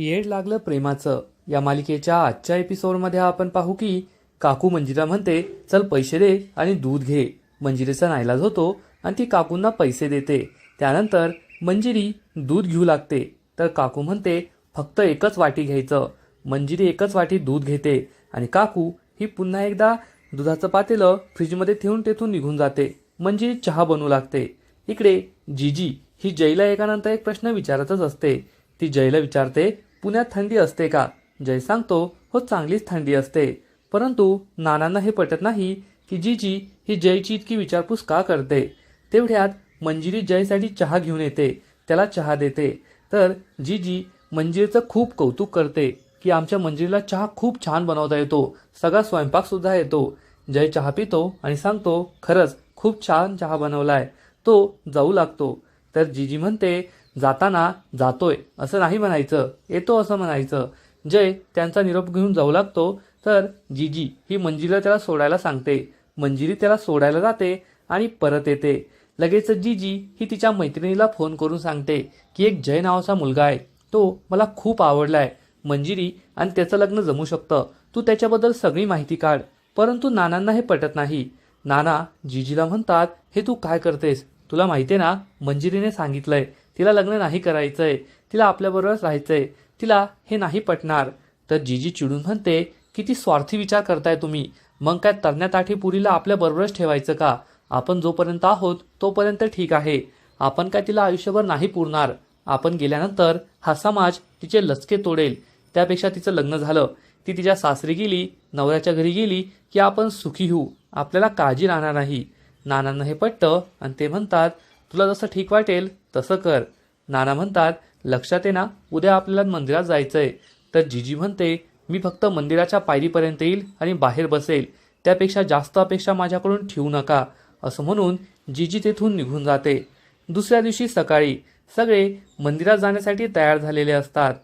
येड लागलं प्रेमाचं. या मालिकेच्या आजच्या एपिसोडमध्ये आपण पाहू की काकू मंजिरा म्हणते चल पैसे दे आणि दूध घे. मंजिरीचा नाईलाज होतो आणि ती काकूंना पैसे देते. त्यानंतर मंजिरी दूध घेऊ लागते. तर काकू म्हणते फक्त एकच वाटी घ्यायचं. मंजिरी एकच वाटी दूध घेते आणि काकू ही पुन्हा एकदा दुधाचं पातेलं फ्रीजमध्ये ठेवून तेथून निघून जाते. मंजिरी चहा बनवू लागते. इकडे जीजी ही जयला एकानंतर एक प्रश्न विचारतच असते. ती जयला विचारते पुण्यात थंडी असते का? जय सांगतो हो चांगलीच थंडी असते. परंतु नानांना हे पटत नाही की जीजी ही जयची इतकी विचारपूस का करते? तेवढ्यात मंजिरी जयसाठी चहा घेऊन येते. त्याला चहा देते. तर जीजी मंजिरीचं खूप कौतुक करते की आमच्या मंजिरीला चहा खूप छान बनवता येतो. सगळा स्वयंपाक सुद्धा येतो. जय चहा पितो आणि सांगतो खरंच खूप छान चहा बनवलाय. तो जाऊ लागतो. तर जीजी म्हणते जाताना जातोय असं नाही म्हणायचं येतो असं म्हणायचं. जय त्यांचा निरोप घेऊन जाऊ लागतो. तर जीजी ही मंजिरीला त्याला सोडायला सांगते. मंजिरी त्याला सोडायला जाते आणि परत येते. लगेच जीजी ही तिच्या मैत्रिणीला फोन करून सांगते की एक जय नावाचा मुलगा आहे. तो मला खूप आवडलाय. मंजिरी आणि त्याचं लग्न जमू शकतं. तू त्याच्याबद्दल सगळी माहिती काढ. परंतु नानांना हे पटत नाही. नाना जीजीला म्हणतात हे तू काय करतेस? तुला माहिती आहे ना मंजिरीने सांगितलंय तिला लग्न नाही करायचं आहे तिला आपल्याबरोबरच राहायचं आहे तिला हे नाही पटणार. तर जीजी चिडून म्हणते किती स्वार्थी विचार करताय तुम्ही. मग काय तरण्याताठी पुरीला आपल्याबरोबरच ठेवायचं का? आपण जोपर्यंत आहोत तोपर्यंत ठीक आहे. आपण काय तिला आयुष्यभर नाही पुरणार. आपण गेल्यानंतर हा समाज तिचे लचके तोडेल. त्यापेक्षा तिचं लग्न झालं. ती तिच्या सासरी गेली नवऱ्याच्या घरी गेली की आपण सुखी होऊ. आपल्याला काळजी राहणार नाही. नानांना हे पटतं आणि ते म्हणतात तुला जसं ठीक वाटेल तसं कर. नाना म्हणतात लक्षात ये ना उद्या आपल्याला मंदिरात जायचंय. तर जीजी म्हणते मी फक्त मंदिराच्या पायरीपर्यंत येईल आणि बाहेर बसेल. त्यापेक्षा जास्त अपेक्षा माझ्याकडून ठेवू नका. असं म्हणून जीजी तेथून निघून जाते. दुसऱ्या दिवशी सकाळी सगळे मंदिरात जाण्यासाठी तयार झालेले असतात.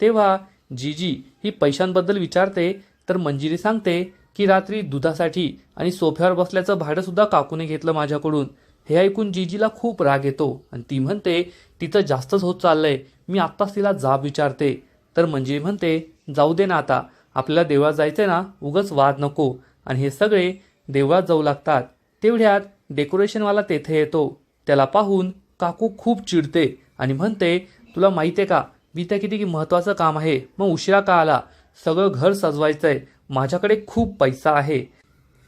तेव्हा जीजी ही पैशांबद्दल विचारते तर मंजिरी सांगते की रात्री दुधासाठी आणि सोफ्यावर बसल्याचं भाडंसुद्धा काकूने घेतलं माझ्याकडून. हे ऐकून जीजीला खूप राग येतो आणि ती म्हणते तिचं जास्तच होत चाललंय. मी आत्ताच तिला जाब विचारते. तर मंजिरी म्हणते जाऊ दे ना आता. आपल्याला देवळात जायचंय ना उगच वाद नको. आणि हे सगळे देवळात जाऊ लागतात. तेवढ्यात डेकोरेशनवाला तेथे येतो. त्याला पाहून काकू खूप चिडते आणि म्हणते तुला माहिती आहे का मी त्या किती महत्वाचं काम आहे. मग उशिरा का आला? सगळं घर सजवायचंय. माझ्याकडे खूप पैसा आहे.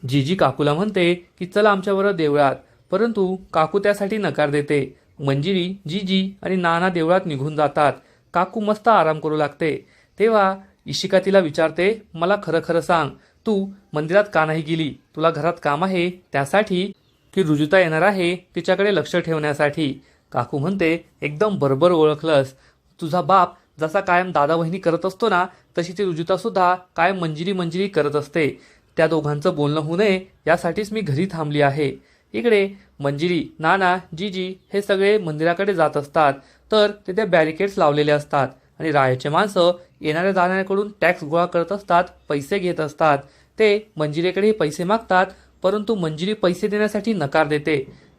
जीजी काकूला म्हणते की चला आमच्याबरोबर देवळात. परंतु काकू त्यासाठी नकार देते. मंजिरी जीजी आणि नाना देवळात निघून जातात. काकू मस्त आराम करू लागते. तेव्हा इशिका तिला विचारते मला खरं खरं सांग तू मंदिरात का नाही गेली? तुला घरात काम आहे त्यासाठी की रुजुता येणार आहे तिच्याकडे लक्ष ठेवण्यासाठी? काकू म्हणते एकदम बरोबर ओळखलंस. तुझा बाप जसा कायम दादा वहिनी करत असतो ना तशी ती रुजुता सुद्धा कायम मंजिरी मंजिरी करत असते. त्या दोघांचं बोलणं होऊ नये यासाठीच मी घरी थांबली आहे. इकडे मंजिरी नाना जीजी हे सगळे मंदिराकडे जात असतात. तर तिथे बॅरिकेड्स लावलेले असतात. आणि रायाचे माणसं येणाऱ्या जाणाऱ्याकडून टॅक्स गोळा करत असतात पैसे घेत असतात. ते मंजिरीकडे पैसे मागतात परंतु मंजिरी पैसे देण्यासाठी नकार देते.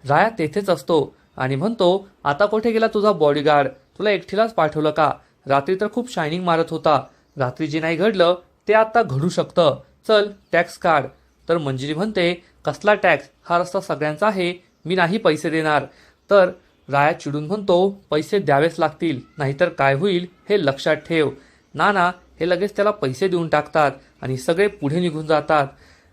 राया तेथेच असतो आणि म्हणतो आता कुठे गेला तुझा बॉडीगार्ड तुला एकटीलाच पाठवलं का? रात्री तर खूप शायनिंग मारत होता. रात्री जे नाही घडलं ते आता घडू शकतं. चल टॅक्स काढ. तर मंजिरी म्हणते कसला टॅक्स? हा रस्ता सगळ्यांचा आहे मी नाही पैसे देणार. तर राया चिडून म्हणतो पैसे द्यावेच लागतील नाहीतर काय होईल हे लक्षात ठेव. नाना हे लगेच त्याला पैसे देऊन टाकतात आणि सगळे पुढे निघून जातात.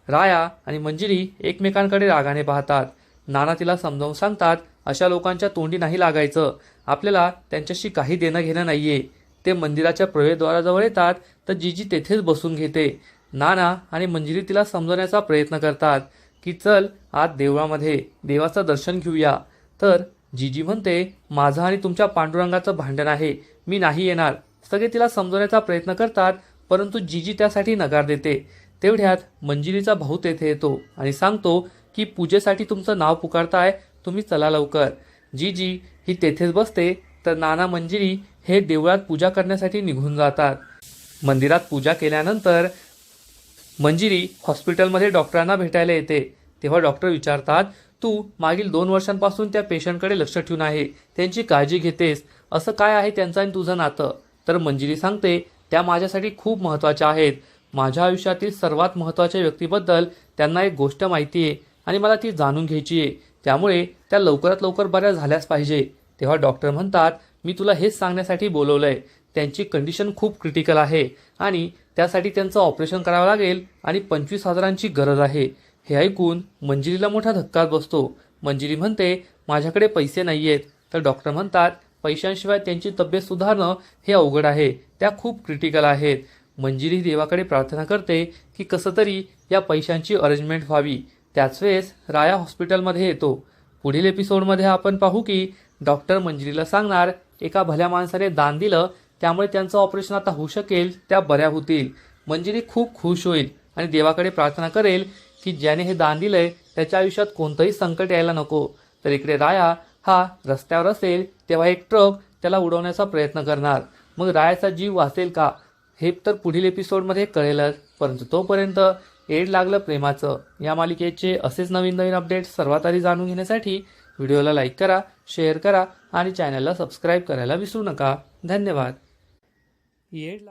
राया आणि मंजिरी एकमेकांकडे रागाने पाहतात. नाना तिला समजावून सांगतात अशा लोकांच्या तोंडी नाही लागायचं. आपल्याला त्यांच्याशी काही देणं घेणं नाहीये. ते मंदिराच्या प्रवेशद्वाराजवळ येतात तर जीजी तेथेच बसून घेते. नाना आणि मंजिरी तिला समजवण्याचा प्रयत्न करतात की चल आज देवळामध्ये देवाचं दर्शन घेऊया. तर जीजी म्हणते माझं आणि तुमच्या पांडुरंगाचं भांडण आहे. मी नाही येणार. सगळे तिला समजवण्याचा प्रयत्न करतात परंतु जीजी त्यासाठी नकार देते. तेवढ्यात मंजिरीचा भाऊ तेथे येतो आणि सांगतो की पूजेसाठी तुमचं नाव पुकारताय तुम्ही चला लवकर. जीजी ही तेथेच बसते तर नाना मंजिरी हे देवळात पूजा करण्यासाठी निघून जातात. मंदिरात पूजा केल्यानंतर मंजिरी हॉस्पिटलमध्ये डॉक्टरांना भेटायला येते. तेव्हा डॉक्टर विचारतात तू मागील दोन वर्षांपासून त्या पेशंटकडे लक्ष ठेवून आहे. त्यांची काळजी घेतेस. असं काय आहे त्यांचं आणि तुझं नातं? तर मंजिरी सांगते त्या माझ्यासाठी खूप महत्त्वाच्या आहेत. माझ्या आयुष्यातील सर्वात महत्त्वाच्या व्यक्तीबद्दल त्यांना एक गोष्ट माहिती आहे आणि मला ती जाणून घ्यायची आहे. त्यामुळे त्या लवकरात लवकर बऱ्या झाल्याच पाहिजे. तेव्हा डॉक्टर म्हणतात मी तुला हेच सांगण्यासाठी बोलवलं आहे त्यांची कंडिशन खूप क्रिटिकल आहे आणि त्यासाठी त्यांचं ऑपरेशन करावं लागेल आणि पंचवीस हजारांची गरज आहे. हे ऐकून मंजिरीला मोठा धक्का बसतो. मंजिरी म्हणते माझ्याकडे पैसे नाही आहेत तर डॉक्टर म्हणतात पैशांशिवाय त्यांची तब्येत सुधारणं हे अवघड आहे. त्या खूप क्रिटिकल आहेत. मंजिरी देवाकडे प्रार्थना करते की कसं तरी या पैशांची अरेंजमेंट व्हावी. त्याच वेळेस राया हॉस्पिटलमध्ये येतो. पुढील एपिसोडमध्ये आपण पाहू की डॉक्टर मंजिरीला सांगणार एका भल्या माणसाने दान दिलं त्यामुळे त्यांचं ऑपरेशन आता होऊ शकेल त्या बऱ्या होतील. मंजिरी खूप खुश होईल आणि देवाकडे प्रार्थना करेल की ज्याने हे दान दिलंय त्याच्या आयुष्यात कोणतंही संकट यायला नको. तर इकडे राया हा रस्त्यावर असेल तेव्हा एक ट्रक त्याला उडवण्याचा प्रयत्न करणार. मग रायाचा जीव वाचेल का? हे तर पुढील एपिसोडमध्ये कळेलच. परंतु तोपर्यंत एड लागलं प्रेमाचं. या मालिकेचे असेच नवीन नवीन अपडेट सर्वात आधी जाणून घेण्यासाठी व्हिडिओला लाईक करा शेअर करा आणि चॅनलला सबस्क्राईब करायला विसरू नका. धन्यवाद. एड